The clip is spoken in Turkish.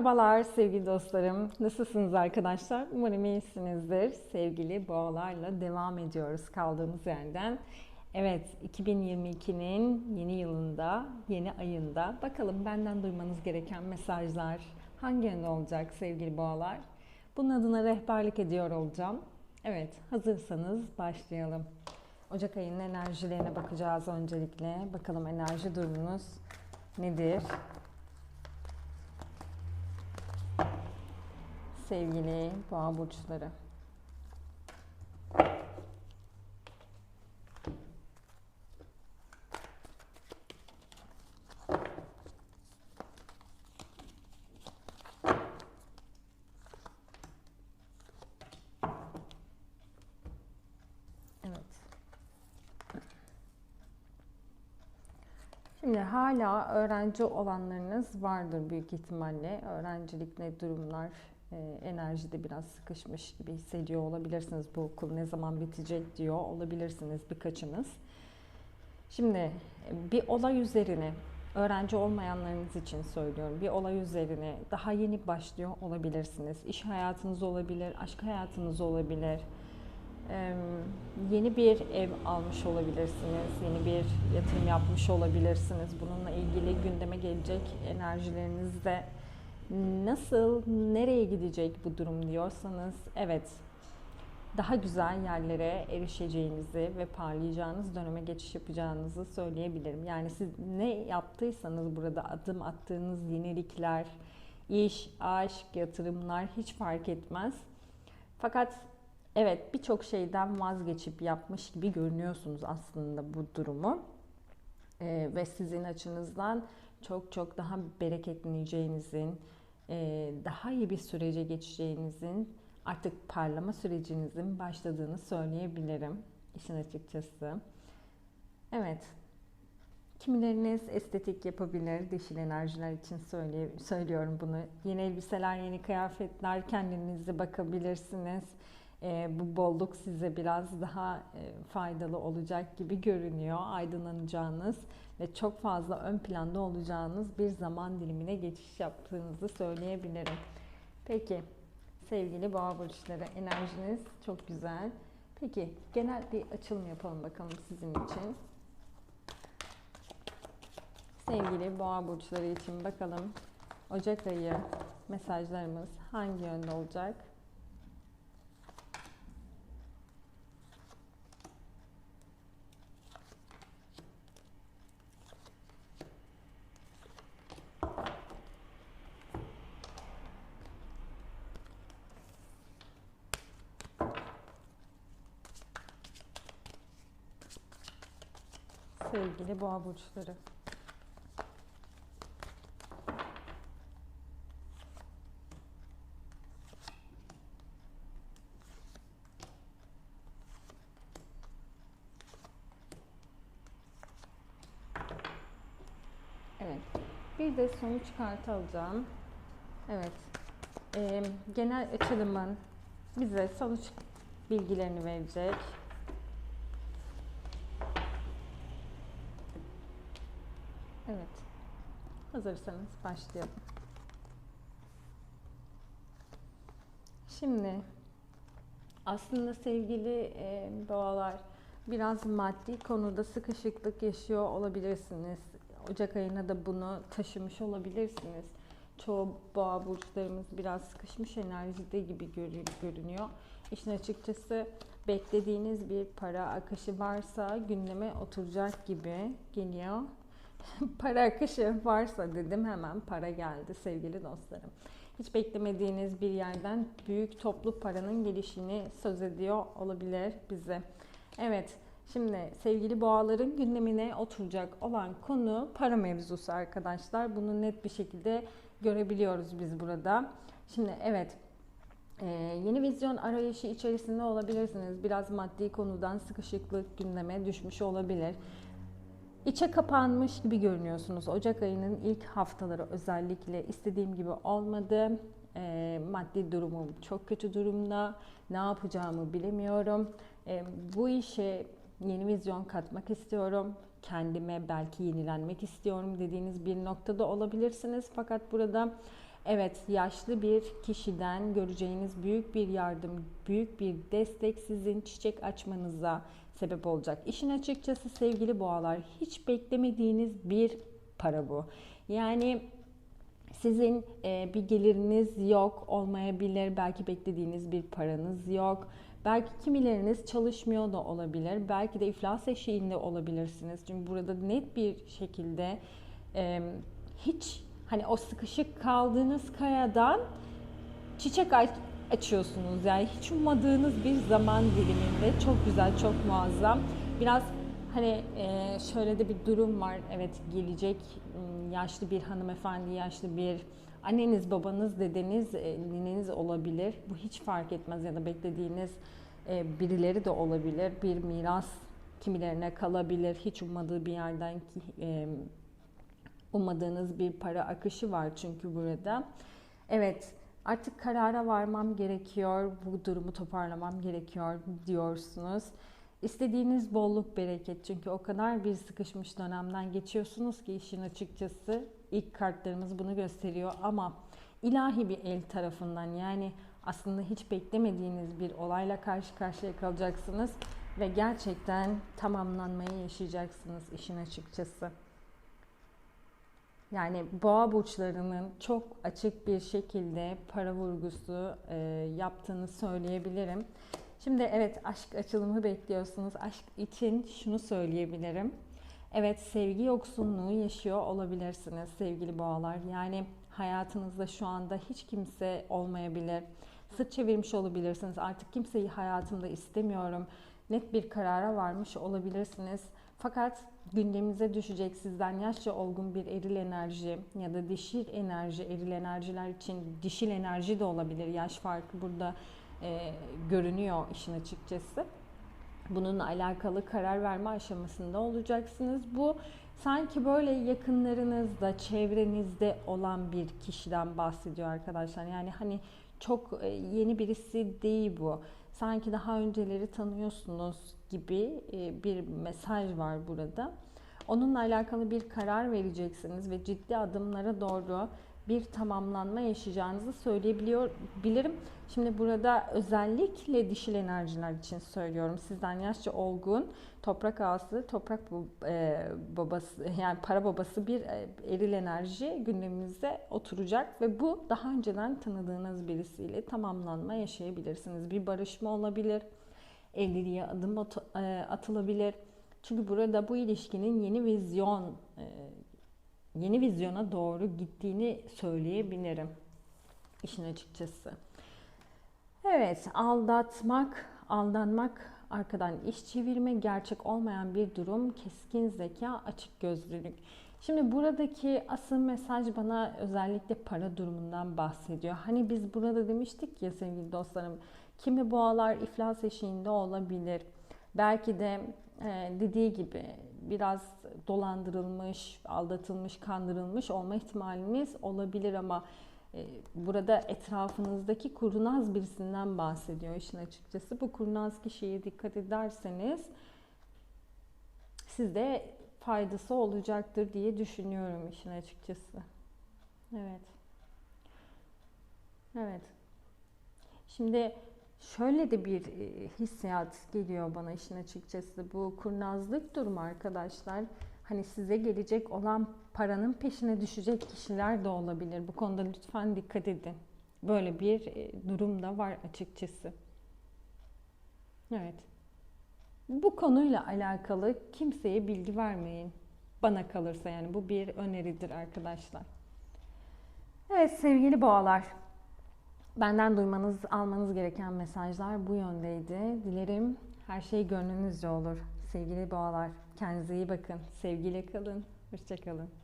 Merhabalar sevgili dostlarım. Nasılsınız arkadaşlar? Umarım iyisinizdir. Sevgili boğalarla devam ediyoruz kaldığımız yerden. Evet, 2022'nin yeni yılında, yeni ayında bakalım benden duymanız gereken mesajlar hangi yönde olacak sevgili boğalar? Bunun adına rehberlik ediyor olacağım. Evet, hazırsanız başlayalım. Ocak ayının enerjilerine bakacağız öncelikle. Bakalım enerji durumunuz nedir? Sevgili boğa burçları. Evet. Şimdi hala öğrenci olanlarınız vardır büyük ihtimalle. Öğrencilikle durumlar e, enerjide biraz sıkışmış gibi hissediyor olabilirsiniz. Bu okul ne zaman bitecek diyor olabilirsiniz birkaçınız. Şimdi bir olay üzerine öğrenci olmayanlarınız için söylüyorum. Bir olay üzerine daha yeni başlıyor olabilirsiniz. İş hayatınız olabilir, aşk hayatınız olabilir. Ee, yeni bir ev almış olabilirsiniz, yeni bir yatırım yapmış olabilirsiniz. Bununla ilgili gündeme gelecek enerjilerinizde nasıl, nereye gidecek bu durum diyorsanız evet daha güzel yerlere erişeceğinizi ve parlayacağınız döneme geçiş yapacağınızı söyleyebilirim. Yani siz ne yaptıysanız burada adım attığınız yenilikler, iş, aşk, yatırımlar hiç fark etmez. Fakat evet birçok şeyden vazgeçip yapmış gibi görünüyorsunuz aslında bu durumu. Ee, ve sizin açınızdan çok çok daha bereketleneceğinizin, daha iyi bir sürece geçeceğinizin, artık parlama sürecinizin başladığını söyleyebilirim işin açıkçası. Evet, Kimileriniz estetik yapabilir, dişil enerjiler için söyleye, söylüyorum bunu. Yeni elbiseler, yeni kıyafetler, kendinize bakabilirsiniz. E, bu bolluk size biraz daha e, faydalı olacak gibi görünüyor. Aydınlanacağınız ve çok fazla ön planda olacağınız bir zaman dilimine geçiş yaptığınızı söyleyebilirim. Peki sevgili boğa burçları enerjiniz çok güzel. Peki genel bir açılım yapalım bakalım sizin için. Sevgili boğa burçları için bakalım Ocak ayı mesajlarımız hangi yönde olacak? Sevgili boğa burçları. Evet. Bir de sonuç kartı alacağım. Evet. Ee, genel açılımın bize sonuç bilgilerini verecek. Evet. Hazırsanız başlayalım. Şimdi aslında sevgili e, boğalar biraz maddi konuda sıkışıklık yaşıyor olabilirsiniz. Ocak ayına da bunu taşımış olabilirsiniz. Çoğu boğa burçlarımız biraz sıkışmış enerjide gibi görünüyor. İşin açıkçası beklediğiniz bir para akışı varsa gündeme oturacak gibi geliyor. para akışı varsa dedim hemen para geldi sevgili dostlarım. Hiç beklemediğiniz bir yerden büyük toplu paranın gelişini söz ediyor olabilir bize. Evet, şimdi sevgili boğaların gündemine oturacak olan konu para mevzusu arkadaşlar. Bunu net bir şekilde görebiliyoruz biz burada. Şimdi evet, ee, yeni vizyon arayışı içerisinde olabilirsiniz. Biraz maddi konudan sıkışıklık gündeme düşmüş olabilir. İçe kapanmış gibi görünüyorsunuz. Ocak ayının ilk haftaları özellikle istediğim gibi olmadı. E, maddi durumum çok kötü durumda. Ne yapacağımı bilemiyorum. E, bu işe yeni vizyon katmak istiyorum. Kendime belki yenilenmek istiyorum dediğiniz bir noktada olabilirsiniz. Fakat burada Evet, yaşlı bir kişiden göreceğiniz büyük bir yardım, büyük bir destek sizin çiçek açmanıza sebep olacak. İşin açıkçası sevgili boğalar, hiç beklemediğiniz bir para bu. Yani sizin e, bir geliriniz yok olmayabilir, belki beklediğiniz bir paranız yok. Belki kimileriniz çalışmıyor da olabilir. Belki de iflas eşiğinde olabilirsiniz. Çünkü burada net bir şekilde e, hiç hani o sıkışık kaldığınız kayadan çiçek açıyorsunuz. Yani hiç ummadığınız bir zaman diliminde çok güzel, çok muazzam. Biraz hani e, şöyle de bir durum var. Evet gelecek yaşlı bir hanımefendi, yaşlı bir anneniz, babanız, dedeniz, e, nineniz olabilir. Bu hiç fark etmez ya da beklediğiniz e, birileri de olabilir. Bir miras kimilerine kalabilir. Hiç ummadığı bir yerden ki ummadığınız bir para akışı var çünkü burada. Evet, artık karara varmam gerekiyor, bu durumu toparlamam gerekiyor diyorsunuz. İstediğiniz bolluk bereket çünkü o kadar bir sıkışmış dönemden geçiyorsunuz ki işin açıkçası ilk kartlarımız bunu gösteriyor ama ilahi bir el tarafından yani aslında hiç beklemediğiniz bir olayla karşı karşıya kalacaksınız ve gerçekten tamamlanmayı yaşayacaksınız işin açıkçası. Yani boğa burçlarının çok açık bir şekilde para vurgusu e, yaptığını söyleyebilirim. Şimdi evet aşk açılımı bekliyorsunuz. Aşk için şunu söyleyebilirim. Evet sevgi yoksunluğu yaşıyor olabilirsiniz sevgili boğalar. Yani hayatınızda şu anda hiç kimse olmayabilir. Sırt çevirmiş olabilirsiniz. Artık kimseyi hayatımda istemiyorum. Net bir karara varmış olabilirsiniz. Fakat gündemimize düşecek sizden yaşça olgun bir eril enerji ya da dişil enerji, eril enerjiler için dişil enerji de olabilir. Yaş farkı burada e, görünüyor işin açıkçası. Bununla alakalı karar verme aşamasında olacaksınız. Bu sanki böyle yakınlarınızda, çevrenizde olan bir kişiden bahsediyor arkadaşlar. Yani hani çok e, yeni birisi değil bu. Sanki daha önceleri tanıyorsunuz gibi e, bir mesaj var burada. Onunla alakalı bir karar vereceksiniz ve ciddi adımlara doğru bir tamamlanma yaşayacağınızı söyleyebiliyor. Şimdi burada özellikle dişil enerjiler için söylüyorum. Sizden yaşça olgun, toprak ağası, toprak e, babası yani para babası bir e, eril enerji gündemimizde oturacak ve bu daha önceden tanıdığınız birisiyle tamamlanma yaşayabilirsiniz. Bir barışma olabilir, evliliğe adım e, atılabilir. Çünkü burada bu ilişkinin yeni vizyon yeni vizyona doğru gittiğini söyleyebilirim. işin açıkçası. Evet, aldatmak, aldanmak, arkadan iş çevirme, gerçek olmayan bir durum, keskin zeka, açık gözlülük. Şimdi buradaki asıl mesaj bana özellikle para durumundan bahsediyor. Hani biz burada demiştik ya sevgili dostlarım, kimi boğalar iflas eşiğinde olabilir. Belki de dediği gibi biraz dolandırılmış, aldatılmış, kandırılmış olma ihtimaliniz olabilir ama e, burada etrafınızdaki kurnaz birisinden bahsediyor işin açıkçası. Bu kurnaz kişiye dikkat ederseniz sizde faydası olacaktır diye düşünüyorum işin açıkçası. Evet. Evet. Şimdi Şöyle de bir e, hissiyat geliyor bana işin açıkçası. Bu kurnazlık durumu arkadaşlar. Hani size gelecek olan paranın peşine düşecek kişiler de olabilir. Bu konuda lütfen dikkat edin. Böyle bir e, durum da var açıkçası. Evet. Bu konuyla alakalı kimseye bilgi vermeyin. Bana kalırsa yani bu bir öneridir arkadaşlar. Evet sevgili boğalar. Benden duymanız, almanız gereken mesajlar bu yöndeydi. Dilerim her şey gönlünüzce olur. Sevgili boğalar, kendinize iyi bakın. Sevgiyle kalın. Hoşçakalın.